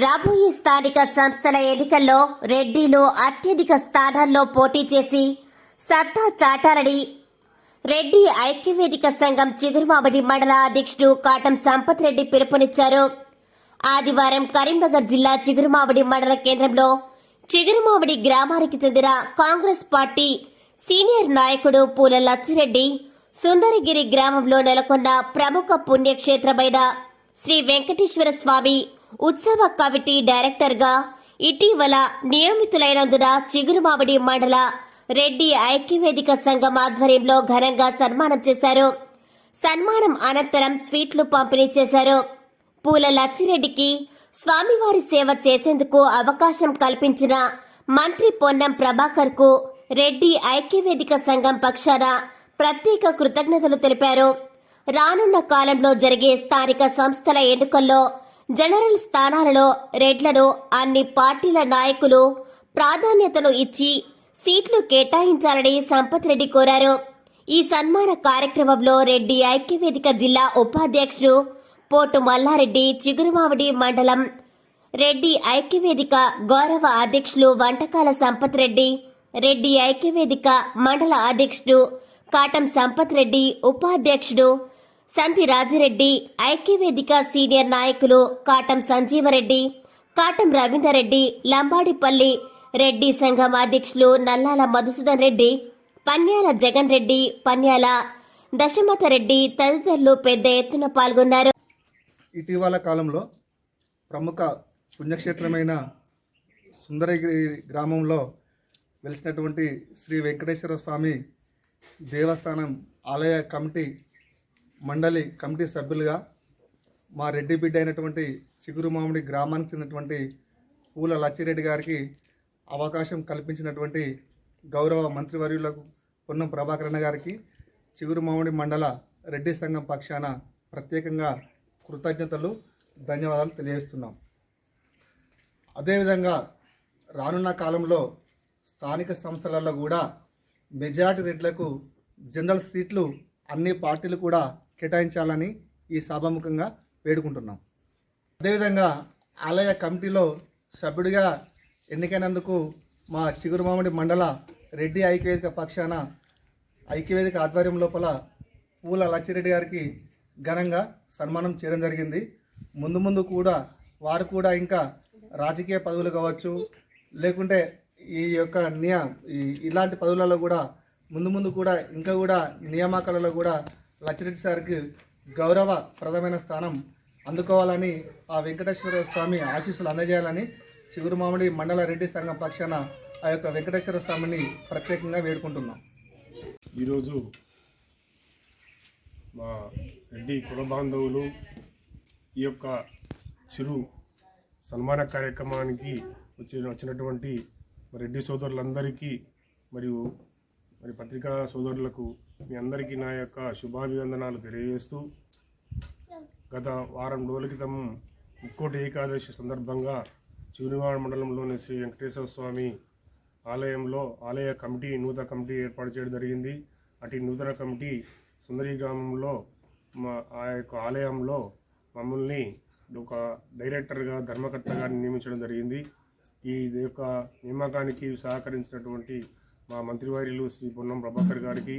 రాబోయే స్థానిక సంస్థల ఎన్నికల్లో రెడ్డిలు అత్యధిక స్థానాల్లో పోటీ చేసి సత్తా చాటాలని రెడ్డి ఐక్యవేదిక సంఘం చిగురుమాబడి మండల అధ్యక్షుడు కాటం సంపత్ రెడ్డి పిలుపునిచ్చారు. ఆదివారం కరీంనగర్ జిల్లా చిగురుమావడి మండల కేంద్రంలో చిగురుమావడి గ్రామానికి చెందిన కాంగ్రెస్ పార్టీ సీనియర్ నాయకుడు పూల లచ్చిరెడ్డి సుందరగిరి గ్రామంలో నెలకొన్న ప్రముఖ పుణ్యక్షేత్రమైన శ్రీ వెంకటేశ్వర స్వామి ఉత్సవ కమిటీ డైరెక్టర్గా ఇటీవల నియమితులైనందున చిగురుమావడి మండల రెడ్డి ఐక్యవేదిక సంఘం ఆధ్వర్యంలో ఘనంగా సన్మానం చేశారు. సన్మానం అనంతరం స్వీట్లు పంపిణీ చేశారు. పూల లచ్చిరెడ్డికి స్వామివారి సేవ చేసేందుకు అవకాశం కల్పించిన మంత్రి పొన్నం ప్రభాకర్కు రెడ్డి ఐక్యవేదిక సంఘం పక్షాన ప్రత్యేక కృతజ్ఞతలు తెలిపారు. రానున్న కాలంలో జరిగే స్థానిక సంస్థల ఎన్నికల్లో జనరల్ స్థానాలలో రెడ్లను అన్ని పార్టీల నాయకులు ప్రాధాన్యతను ఇచ్చి సీట్లు కేటాయించాలని సంపత్ రెడ్డి కోరారు. ఈ సన్మాన కార్యక్రమంలో రెడ్డి ఐక్యవేదిక జిల్లా ఉపాధ్యక్షుడు పోటు మల్లారెడ్డి చిగురుమావడి మండలం రెడ్డి ఐక్యవేదిక గౌరవ అధ్యక్షులు వంటకాల సంపత్ రెడ్డి రెడ్డి ఐక్యవేదిక మండల అధ్యక్షుడు కాటం సంపత్ రెడ్డి ఉపాధ్యక్షుడు సంతి రాజిరెడ్డి ఐక్యవేదిక సీనియర్ నాయకులు కాటం సంజీవరెడ్డి కాటం రవీందర్రెడ్డి లంబాడిపల్లి రెడ్డి సంఘం అధ్యక్షులు నల్లాల మధుసూదన్ రెడ్డి పన్యాల జగన్ రెడ్డి పన్యాల దశమత రెడ్డి తదితరులు పెద్ద ఎత్తున పాల్గొన్నారు. ఇటీవల కాలంలో ప్రముఖ పుణ్యక్షేత్రమైన సుందరగిరి గ్రామంలో వెలిసినటువంటి శ్రీ వెంకటేశ్వర స్వామి దేవస్థానం ఆలయ కమిటీ మండలి కమిటీ సభ్యులుగా మా రెడ్డి బిడ్డ అయినటువంటి చిగురు మామిడి గ్రామానికి చెందినటువంటి పూల లచ్చిరెడ్డి గారికి అవకాశం కల్పించినటువంటి గౌరవ మంత్రివర్యులకు పొన్నం ప్రభాకరణ గారికి చిగురు మామిడి మండల రెడ్డి సంఘం పక్షాన ప్రత్యేకంగా కృతజ్ఞతలు ధన్యవాదాలు తెలియజేస్తున్నాం. అదేవిధంగా రానున్న కాలంలో స్థానిక సంస్థలలో కూడా మెజార్టీ రెడ్లకు జనరల్ సీట్లు అన్ని పార్టీలు కూడా కేటాయించాలని ఈ సభాముఖంగా వేడుకుంటున్నాం. అదేవిధంగా ఆలయ కమిటీలో సభ్యుడిగా ఎన్నికైనందుకు మా చిగురుమామిడి మండల రెడ్డి ఐక్యవేదిక పక్షాన ఐక్యవేదిక ఆధ్వర్యం లోపల పూల లచ్చిరెడ్డి గారికి ఘనంగా సన్మానం చేయడం జరిగింది. ముందు ముందు కూడా వారు కూడా ఇంకా రాజకీయ పదవులు కావచ్చు లేకుంటే ఈ యొక్క నియ ఈ- ఇలాంటి పదవులలో కూడా ముందు ముందు కూడా ఇంకా కూడా నియామకాలలో కూడా లచ్చిరెడ్డి సార్కి గౌరవప్రదమైన స్థానం అందుకోవాలని ఆ వెంకటేశ్వర స్వామి ఆశీస్సులు అందజేయాలని చిగురు మామిడి మండల రెడ్డి సంఘం పక్షాన ఆ యొక్క వెంకటేశ్వర స్వామిని ప్రత్యేకంగా వేడుకుంటున్నాం. ఈరోజు మా రెడ్డి కుల బాంధవులు ఈ యొక్క చిరు సన్మాన కార్యక్రమానికి వచ్చి వచ్చినటువంటి రెడ్డి సోదరులందరికీ మరియు మరి పత్రికా సోదరులకు మీ అందరికీ నా యొక్క శుభాభివందనాలు తెలియజేస్తూ గత వారం రోజుల క్రితం ముక్కోటి ఏకాదశి సందర్భంగా చిరునివాడ మండలంలోని శ్రీ వెంకటేశ్వర స్వామి ఆలయంలో ఆలయ కమిటీ నూతన కమిటీ ఏర్పాటు చేయడం జరిగింది. అటు నూతన కమిటీ సుందరి గ్రామంలో మా ఆ యొక్క ఆలయంలో మమ్మల్ని ఒక డైరెక్టర్గా ధర్మకర్తగా నియమించడం జరిగింది. ఈ యొక్క నియామకానికి సహకరించినటువంటి మా మంత్రివర్యులు శ్రీ పొన్నం ప్రభాకర్ గారికి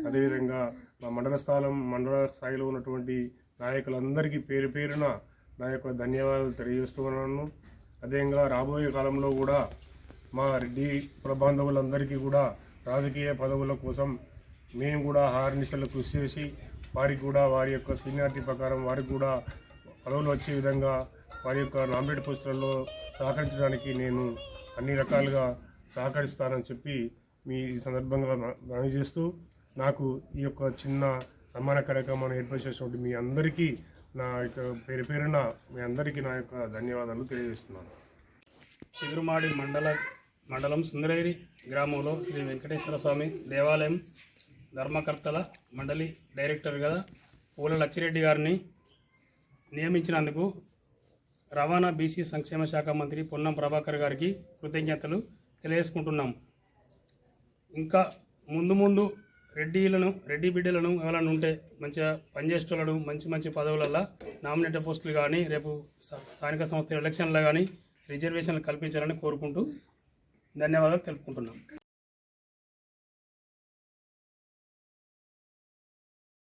అదేవిధంగా మా మండల స్థానం మండల స్థాయిలో ఉన్నటువంటి నాయకులందరికీ పేరు పేరున నా యొక్క ధన్యవాదాలు తెలియజేస్తున్నాను అదేవిధంగా రాబోయే కాలంలో కూడా మా రెడ్డి కులబాంధవులందరికీ కూడా రాజకీయ పదవుల కోసం మేము కూడా హార్నిశలు కృషి చేసి వారికి కూడా వారి యొక్క సీనియారిటీ ప్రకారం వారికి కూడా పదవులు వచ్చే విధంగా వారి యొక్క నామినేట్ పోస్టులలో సహకరించడానికి నేను అన్ని రకాలుగా సహకరిస్తానని చెప్పి మీ సందర్భంగా మ- మనవి చేస్తూ నాకు ఈ యొక్క చిన్న సమ్మాన కార్యక్రమాన్ని ఏర్పాటు చేసినటువంటి మీ అందరికీ నా యొక్క పేరు పేరున మీ అందరికీ నా యొక్క ధన్యవాదాలు తెలియజేస్తున్నాను. చిగురుమాడి మండల మండలం సుందరగిరి గ్రామంలో శ్రీ వెంకటేశ్వర స్వామి దేవాలయం ధర్మకర్తల మండలి డైరెక్టర్గా పూల లచ్చిరెడ్డి గారిని నియమించినందుకు రవాణా బీసీ సంక్షేమ శాఖ మంత్రి పొన్నం ప్రభాకర్ గారికి కృతజ్ఞతలు తెలియజేసుకుంటున్నాం. ఇంకా ముందు ముందు రెడ్డిలను రెడ్డి బిడ్డలను ఎవరైనా ఉంటే మంచిగా పనిచేసేటోళ్ళను మంచి మంచి పదవులలో నామినేటెడ్ పోస్టులు కానీ రేపు స్థానిక సంస్థల ఎలక్షన్లో కానీ రిజర్వేషన్లు కల్పించాలని కోరుకుంటూ ధన్యవాదాలు తెలుపుకుంటున్నాం.